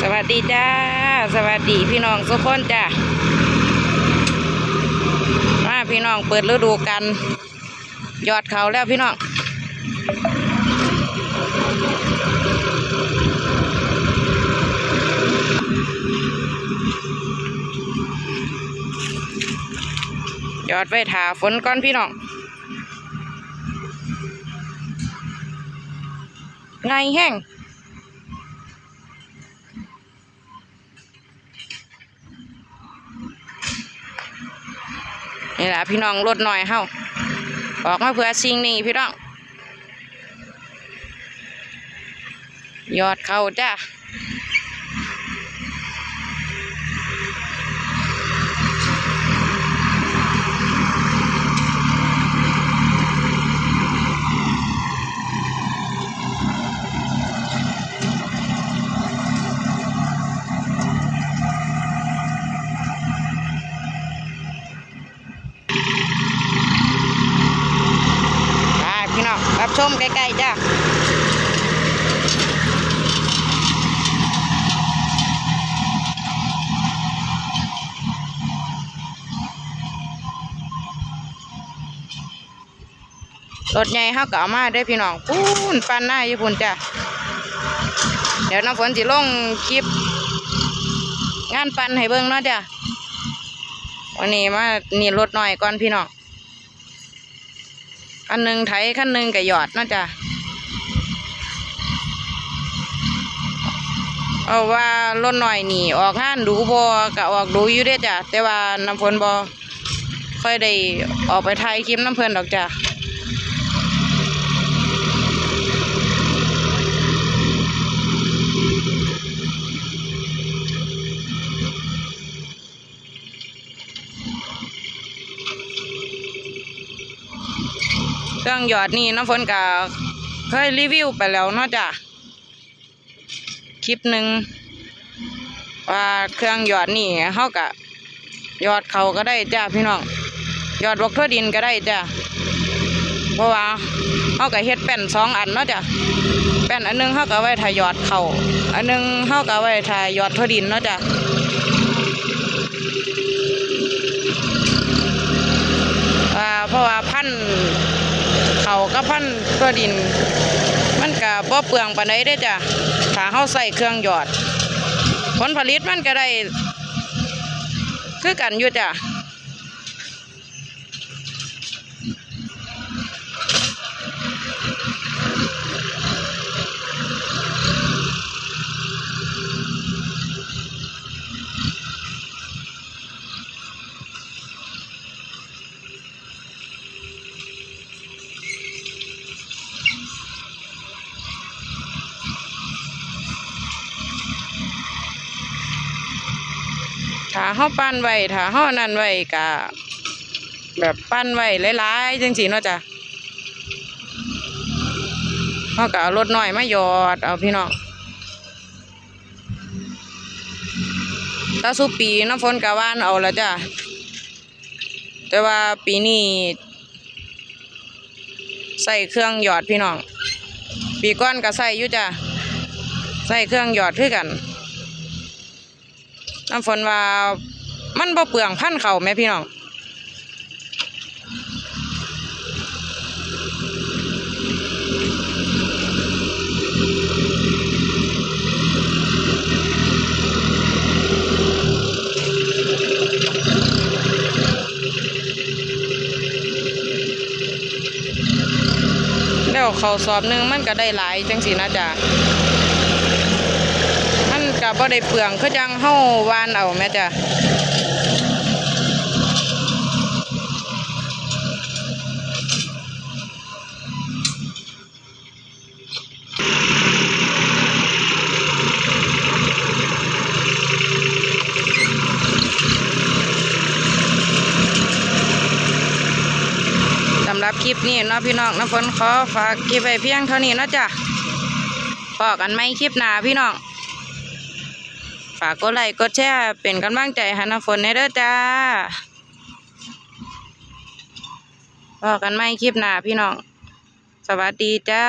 สวัสดีจ้า สวัสดีพี่น้องทุกคนจ้ามาพี่น้องเปิดฤดูกัน ยอดเขาแล้วพี่น้องยอดไว้ถาฝนก่อนพี่น้อง ไงแห้งนี่แหละพี่น้องลดหน่อยเฮาออกมาเพื่อสิ่งนี้พี่น้องยอดเขาจ้า มใกล้ๆจ้าถใหญ่เฮาก็เอามาได้พี่น้องปูนปันหน้าอยู่พุ่นจ้ะ เดี๋ยวน้ำฝนสิลงคลิป งานปันให้เบิ่งเนาะจ้ะ วันนี้มานี่รถหน่อยก่อนพี่น้อง อันหนึ่งไถขั้นหนึ่งก็หยอดนาะจ๊ะเอาว่ารถหน่อยนี่ออกงานดูบอกะออกดูอยู่เด้จ้ะแต่ว่าน้ำฝนบอค่อยได้ออกไปถ่ายคลิปน้ำเพิ่นดอกจ้ะ เครื่องหยอดนี่น้ำฝนก็เคยรีวิวไปแล้วเนาะจ้ะคลิปหนึ่งว่าเครื่องหยอดนี่เขากะหยอดเขาก็ได้จ้ะพี่น้องหยอดบล็อกทั่วดินก็ได้จ้ะเพราะว่าเขาก็เฮ็ดแป้นสองอันเนาะจ้ะแป้นอันหนึงเขาก็ไว้ถ่ายหยอดเขาอันหนึงเขาก็ไว้ถ่ายหยอดทั่วดินเนาะจ้ะอ่าเพราะว่าพันธุ์ เขาก็พันตัวดิน มันก็บ่เปลืองปานใดได้จ้ะถ้าเฮาใส่เครื่องหยอด ผลผลิตมันก็ได้ คือกันอยู่จ้ะ ถ้าเฮาปั้นไว้ถ้าเฮานั่นไว้ก็แบบปั้นไว้หลายๆจังซี่เนาะจ้ะเฮาก็เอารถน้อยมาหยอดเอาพี่น้องถ้าสุปีน้ำฝนกะว่านเอาละจ้ะแต่ว่าปีนี้ใส่เครื่องหยอดพี่น้อง ปีก้อนก็ใส่อยู่จ้ะใส่เครื่องหยอดคือกัน น้ำฝนว่ามันบ่เปลืองพันเขาแม่พี่น้องแล้วเขาสอบหนึ่งมันก็ได้หลายจังสีนะจ๊ะ บ่ได้เปลืองคือจังเฮาวานเอาแม่จ้ะสำหรับคลิปนี้เนาะพี่น้องน้ำฝนขอฝากคลิปไว้เพียงเท่านี้เนาะจ้ะพอกันไหมคลิปหน้าพี่น้อง ฝากกดไลค์กดแชร์เป็นกำลังใจให้น้ำฝนในเด้อจ้าพอกันไหมคลิปหน้าพี่น้อง สวัสดีจ้า